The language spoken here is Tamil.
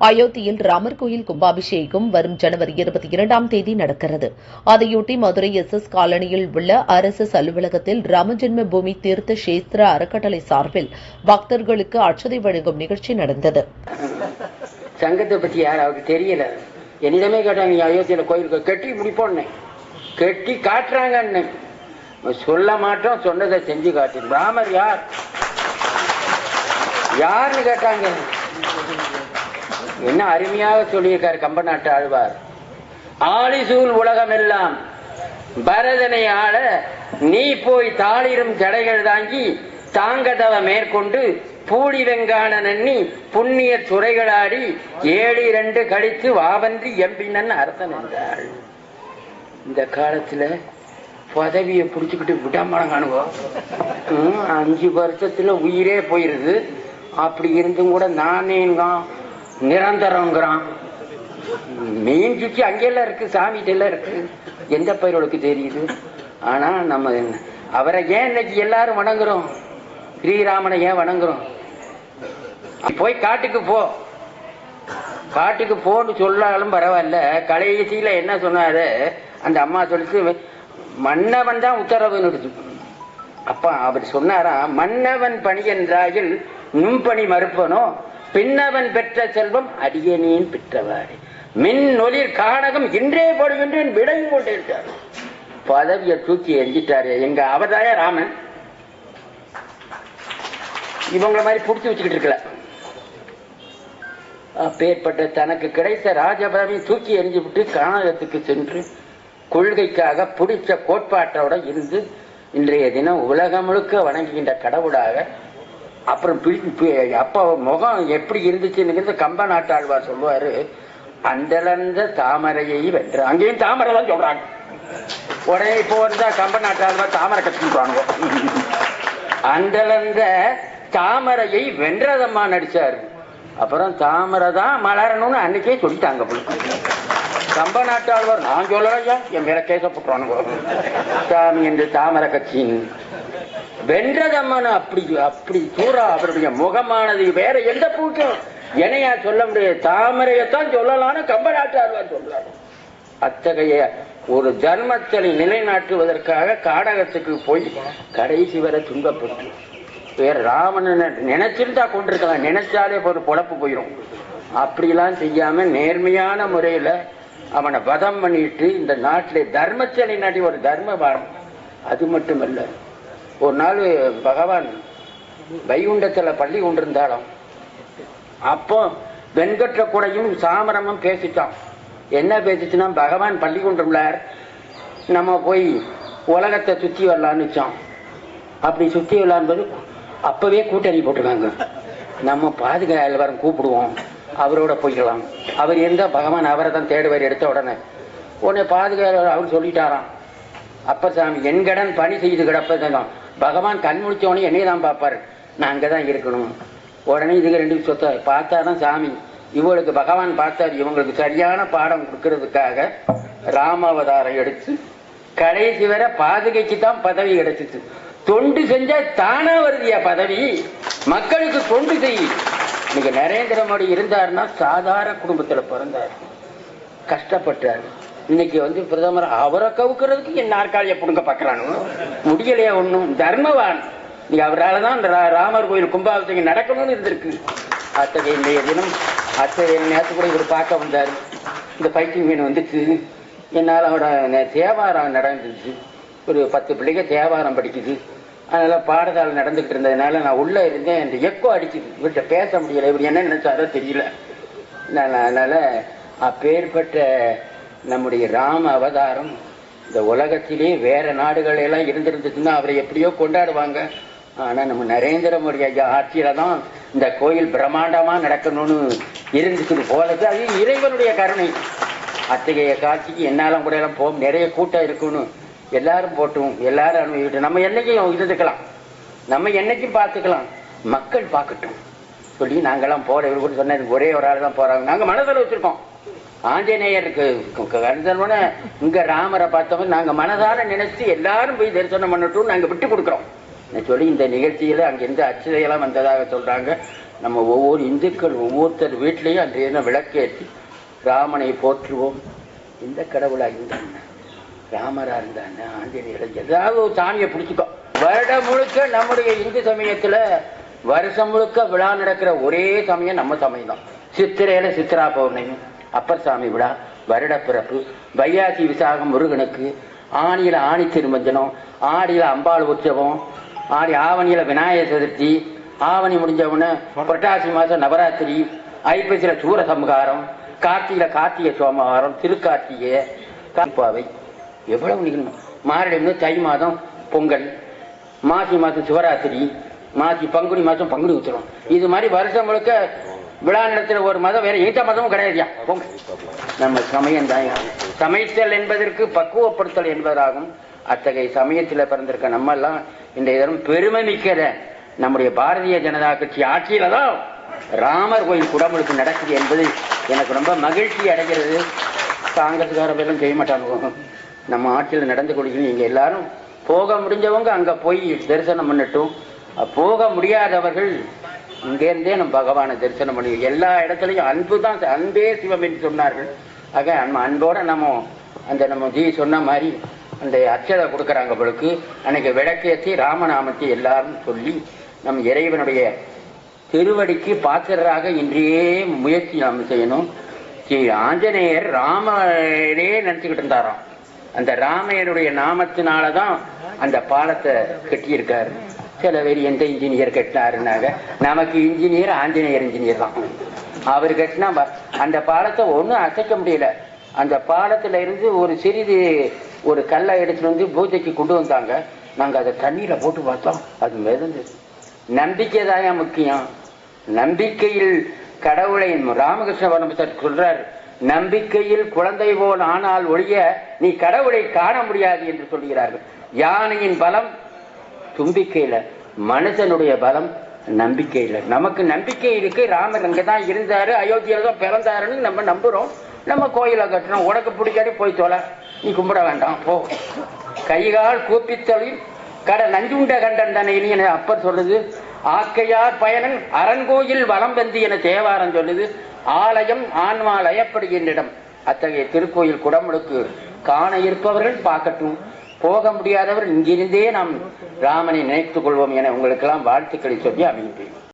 அயோத்தியில் ராமர் கோயில் கும்பாபிஷேகம் வரும் ஜனவரி இருபத்தி இரண்டாம் தேதி நடக்கிறது. அதையொட்டி மதுரை எஸ் எஸ் காலனியில் உள்ள ஆர்எஸ்எஸ் அலுவலகத்தில் ராமஜென்ம பூமி தீர்த்த சேஸ்திர அறக்கட்டளை சார்பில் பக்தர்களுக்கு அச்சதை வழங்கும் நிகழ்ச்சி நடந்தது. சங்கத்தை பத்தி யாராவது தெரியல. என்னிடமே கேட்டாங்க நீ அயோத்தியில கோயிலுக்கு கட்டி முடிப்போன்னு. கட்டி காட்டுறாங்கன்னு. சொல்ல மாட்டோம் சொன்னதை செஞ்சு காட்டு ராமர் யார்? யாருன்னு கேட்டாங்க. என்ன அருமையாக சொல்லியிருக்கார் கம்ப நாட்டு ஆழ்வார். ஆலிசூல் உலகம் எல்லாம் பரதனை ஆள நீ போய் தாளிரும் ஜடைகள் தாங்கி தாங்கதவ மேற்கொண்டு பூடி வெங்கான நன்னி புண்ணிய துறைகளாடி ஏழு இரண்டு கழித்து வாவன்றி எம்பினன் அரசன் என்றாள். இந்த காலத்துல பதவியை பிடிச்சுக்கிட்டு விடாமலங்கானுவோம் அஞ்சு வருஷத்துல உயிரே போயிருது. அப்படி இருந்தும் கூட நானேங்கான் நிரந்தரங்கிறான். மெயின் சுற்றி அங்கெல்லாம் இருக்கு சாமிகிட்ட எல்லாம் இருக்கு. எந்த பயிர்களுக்கு தெரியுது? ஆனா நம்ம அவரை ஏன் இன்னைக்கு எல்லாரும் வணங்குறோம்? ஸ்ரீராமனை ஏன் வணங்குறோம்? போய் காட்டுக்கு போ. காட்டுக்கு போன்னு சொல்லாலும் பரவாயில்ல. கடைசியில என்ன சொன்னாரு? அந்த அம்மா சொல்லிட்டு மன்னவன் தான் உத்தரவுன்னு அப்பா அவர் சொன்னாரா மன்னவன் பணி என்றாயில் நும்பணி மறுப்பனோ? பின்னவன் பெற்ற செல்வம் அடியனேன் பெற்றவாறு. மின் ஒளிர் காணகம் இன்றே போடுகின்றேன் விடையும் கொண்டிருக்கார் பதவியை தூக்கி எஞ்சிட்டாரு எங்க அவதாய ராமன். இவங்களை மாதிரி புடிச்சு வச்சுக்கிட்டு இருக்கல. அப்பேற்பட்ட தனக்கு கிடைத்த ராஜபதவியை தூக்கி எறிஞ்சு விட்டு காணகத்துக்கு சென்று கொள்கைக்காக பிடிச்ச கோட்பாட்டோட இருந்து இன்றைய தினம் உலகம் முழுக்க வணங்குகின்ற கடவுளாக அப்புறம் அப்போ பி- முகம் எப்படி இருந்துச்சுன்னு கம்ப நாட்டாழ்வார் சொல்லுவாரு. அந்தளந்த தாமரையை வென்ற அங்கேயும் தாமரை தான் சொல்றாங்க. உடனே இப்போ வந்தா கம்ப நாட்டாழ்வார் தாமரை கற்றுவாங்க அந்தளந்த தாமரையை வென்றதம்மா நடிச்சாரு. அப்புறம் தாமரை தான் மலரணும்னு அன்னைக்கே சொல்லிட்டாங்க போல. கம்ப நாட்டாழ்வார். நான் சொல்லலையா என் மேல கேசப்பட்டுறானுங்க சாமி என்று தாமரை கட்சியின் வென்றதம்மன் அப்படி அப்படி பூரா அவருடைய முகமானது. வேற எந்த பூக்கும் என்னையா சொல்ல முடியாது. தாமரையத்தான் சொல்லலாம்னு கம்ப நாட்டாழ்வார் சொல்றாரு. அத்தகைய ஒரு தர்மத்தனை நிலைநாட்டுவதற்காக காடகத்துக்கு போய் கடைசி வரை துன்பப்பட்டு வேற ராவணனை நினைச்சிருந்தா கொண்டிருக்கலாம். நினைச்சாலே ஒரு பொழப்பு போயிடும் அப்படிலாம் செய்யாம நேர்மையான முறையில அவனை வதம் பண்ணிட்டு இந்த நாட்டிலே தர்மத்தை நாட்டி ஒரு தர்ம வாரம் அது மட்டுமல்ல ஒரு நாள் பகவான் வைகுண்டத்துல பள்ளி கொண்டிருந்தாலும் அப்போ வெண்கட்ட கூடையும் சாமரமும் பேசிட்டான். என்ன பேசிச்சுன்னா பகவான் பள்ளி கொண்டுள்ளார். நம்ம போய் உலகத்தை சுத்தி வரலான்னு வச்சோம் அப்படி சுத்தி வரலான்னு அப்பவே கூட்டணி போட்டிருக்காங்க. நம்ம பாதுகாவலரம் கூப்பிடுவோம். அவரோட போய்க்கலாம். அவர் இருந்தால் பகவான் அவரை தான் தேடுவார் எடுத்த உடனே. உடனே பாதுகாவலர் அவர் சொல்லிட்டாராம். அப்பசாமி என் கடன் பணி செய்து கிடப்பதான் பகவான் கண் முடிச்சோடனே என்னைய தான் பார்ப்பாரு. நான் அங்கே தான் இருக்கணும். உடனே இதுக்கு ரெண்டு சொத்த பார்த்தாதான் சாமி இவங்களுக்கு பகவான் பார்த்தார் இவங்களுக்கு சரியான பாடம் கொடுக்கறதுக்காக ராமாவதாரம் எடுத்து கடைசி வர பாதுகைக்கு தான் பதவி கிடைச்சிச்சு. தொண்டு செஞ்சா தானா வருதியா பதவி? மக்களுக்கு தொண்டு செய். இன்னைக்கு நரேந்திர மோடி இருந்தாருன்னா சாதாரண குடும்பத்துல பிறந்தார். கஷ்டப்பட்டார். இன்னைக்கு வந்து பிரதமர் அவரை கவுக்கிறதுக்கு என் நாற்காலியை புடுங்க பார்க்கறானு? முடியலையா ஒண்ணும்? தர்மவான். நீ அவரால் தான் இந்த ரா- ராமர் கோயில் கும்பாபிஷேகம் நடக்கணும்னு இருந்திருக்கு. அத்தகைய இன்றைய தினம் அத்தகைய நேரத்து கூட இவர் பார்க்க வந்தார். இந்த பைத்தியம் மீன் வந்துச்சு. என்னால் அவரோட தேவாரம் நடந்துச்சு. ஒரு பத்து பிள்ளைங்க தேவாரம் படிக்குது. அதனால பாடதால் நடந்துகிட்டு இருந்ததுனால நான் உள்ள இருந்தேன் இந்த எக்கோ அடிச்சுது இவர்கிட்ட பேச முடியல. இவர் என்ன நினைச்சாரோ தெரியல. நான் அதனால அப்பேற்பட்ட நம்முடைய ராம அவதாரம் இந்த உலகத்திலே வேற நாடுகள் எல்லாம் இருந்திருந்துச்சுன்னா அவரை எப்படியோ கொண்டாடுவாங்க. ஆனா நம்ம நரேந்திர மோடி ஐயா ஆட்சியில தான் இந்த கோயில் பிரம்மாண்டமா நடக்கணும்னு இருந்துச்சு போலது அது இறைவனுடைய கருணை. அத்தகைய காட்சிக்கு என்னாலும் கூட எல்லாம் போகும் நிறைய கூட்டம் இருக்கணும் எல்லாரும் போட்டும் எல்லாரும் அனுபவிக்கட்டும். நம்ம என்னைக்கும் இருந்துக்கலாம் நம்ம என்னைக்கும் பார்த்துக்கலாம். மக்கள் பார்க்கட்டும். சொல்லி நாங்கெல்லாம் போற இவர் கூட சொன்ன ஒரே ஒரு ஆள் தான் போறாங்க. நாங்க மனதில் வச்சிருக்கோம். ஆஞ்சநேயருக்கு கருதனோட இங்க ராமரை பார்த்தவங்க நாங்க மனதார நினைச்சு எல்லாரும் போய் தரிசனம் பண்ணட்டும் நாங்க விட்டு கொடுக்குறோம். சொல்லி இந்த நிகழ்ச்சியில அங்கிருந்து அச்சுதையெல்லாம் வந்ததாக சொல்றாங்க. நம்ம ஒவ்வொரு இந்துக்கள் ஒவ்வொருத்தர் வீட்லேயும் அன்றைய விளக்கேற்றி ராமனை போற்றுவோம். இந்த கடவுளாக இருந்தாங்க ராமரா இருந்தாங்க ஆஞ்சநேயர் ஏதாவது ஒரு சாமியை பிடிச்சிக்கோ. வருடம் முழுக்க நம்முடைய இந்து சமயத்துல வருஷம் முழுக்க விழா நடக்கிற ஒரே சமயம் நம்ம சமயம் தான் சித்திரையில சித்திரா பௌர்ணமி அப்பர் சாமி விழா வருட பிறப்பு வையாசி விசாகம் முருகனுக்கு ஆணியில ஆணி திருமஞ்சனம் ஆடியில அம்பாள் உற்சவம் ஆடி ஆவணியில விநாயகர் சதுர்த்தி ஆவணி முடிஞ்சவுடனே புரட்டாசி மாசம் நவராத்திரி ஐப்பசியில சூர சம்ஹாரம் கார்த்திகை சோமவாரம் திருக்கார்த்திகை காப்பாவை எவ்வளவு நிகழ்வு? மாரடைந்து தை மாதம் பொங்கல் மாசி மாதம் சிவராத்திரி மாசி பங்குனி மாதம் பங்குனி உத்திரம். இது மாதிரி வருஷம் முழுக்க விழா நடத்துகிற ஒரு மதம் வேற எந்த மதமும் கிடையாதுயா? பொங்கல். நம்ம சமயம் தான் சமைத்தல் என்பதற்கு பக்குவப்படுத்தல் என்பதாகும். அத்தகைய சமயத்தில் பிறந்திருக்க நம்ம எல்லாம் இந்த தினம் பெருமை மிக்கத. நம்முடைய பாரதிய ஜனதா கட்சி ஆட்சியில தான் ராமர் கோயில் குடமுழுக்கு நடக்குது என்பது எனக்கு ரொம்ப மகிழ்ச்சி அடைகிறது. காங்கிரஸ்காரர்களும் செய்ய மாட்டாங்க. நம்ம ஆட்சியில் நடந்து கொடுக்கணும் இங்கே எல்லாரும் போக முடிஞ்சவங்க அங்கே போய் தரிசனம் பண்ணட்டும். போக முடியாதவர்கள் இங்கேருந்தே நம்ம பகவானை தரிசனம் பண்ணி எல்லா இடத்துலையும் அன்பு தான் அன்பே சிவம் என்று சொன்னார்கள். ஆக நம்ம அன்போட நம்ம அந்த நம்ம ஜி சொன்ன மாதிரி அந்த அச்சதை கொடுக்குறாங்க அவளுக்கு அன்னைக்கு விளக்கேற்றி ராமநாமத்தை எல்லாரும் சொல்லி நம் இறைவனுடைய திருவடிக்கு பாத்திரராக இன்றையே முயற்சி நாம் செய்யணும். ஸ்ரீ ஆஞ்சநேயர் ராமரே நினச்சிக்கிட்டு இருந்தாராம். அந்த ராமையனுடைய நாமத்தினால தான் அந்த பாலத்தை கட்டியிருக்காரு. சில பேர் எந்த இன்ஜினியர் கட்டினாருனாங்க நமக்கு இன்ஜினியர் ஆஞ்சநேயர் இன்ஜினியர் தான். அவர் கட்டினா அந்த பாலத்தை ஒன்றும் அசைக்க முடியல. அந்த பாலத்துல இருந்து ஒரு சிறிது ஒரு கல்லை எடுத்துட்டு வந்து பூஜைக்கு கொண்டு வந்தாங்க. நாங்க அதை தண்ணியில போட்டு பார்த்தோம். அது மிதந்தது. நம்பிக்கை தான் முக்கியம். நம்பிக்கையில் கடவுளை ராமகிருஷ்ண பரமத்தர் சொல்றாரு. நம்பிக்கையில் குழந்தை போல் ஆனால் ஒழிய நீ கடவுளை காண முடியாது என்று சொல்கிறார்கள் யானையின் பலம் தும்பிக்கையில மனுஷனுடைய பலம் நம்பிக்கையில நமக்கு நம்பிக்கை இருக்கு. ராமர் அங்க தான் இருந்தாரு. அயோத்தியில தான் பிறந்தாருன்னு நம்ம நம்புறோம். நம்ம கோயிலை கட்டணும் உனக்கு பிடிக்காட்டி போய் தொலை. நீ கும்பிட வேண்டாம். போ. கைகால் கூப்பித்தொழில். கட நஞ்சுண்ட கண்டன் தானே என அப்பர் சொல்லுது? ஆக்கையார் பயனன் அரண்கோயில் வளம் வந்து என தேவாரம் சொல்லுது. ஆலயம் ஆன்மா லயப்படுகின்றிடம் அத்தகைய திருக்கோயில் குடமுழுக்கு காண இருப்பவர்கள் பார்க்கட்டும். போக முடியாதவர் இங்கிருந்தே நாம் ராமனை நினைத்துக் கொள்வோம் என உங்களுக்கெல்லாம் வாழ்த்துக்களை சொல்லி அமைந்தேன்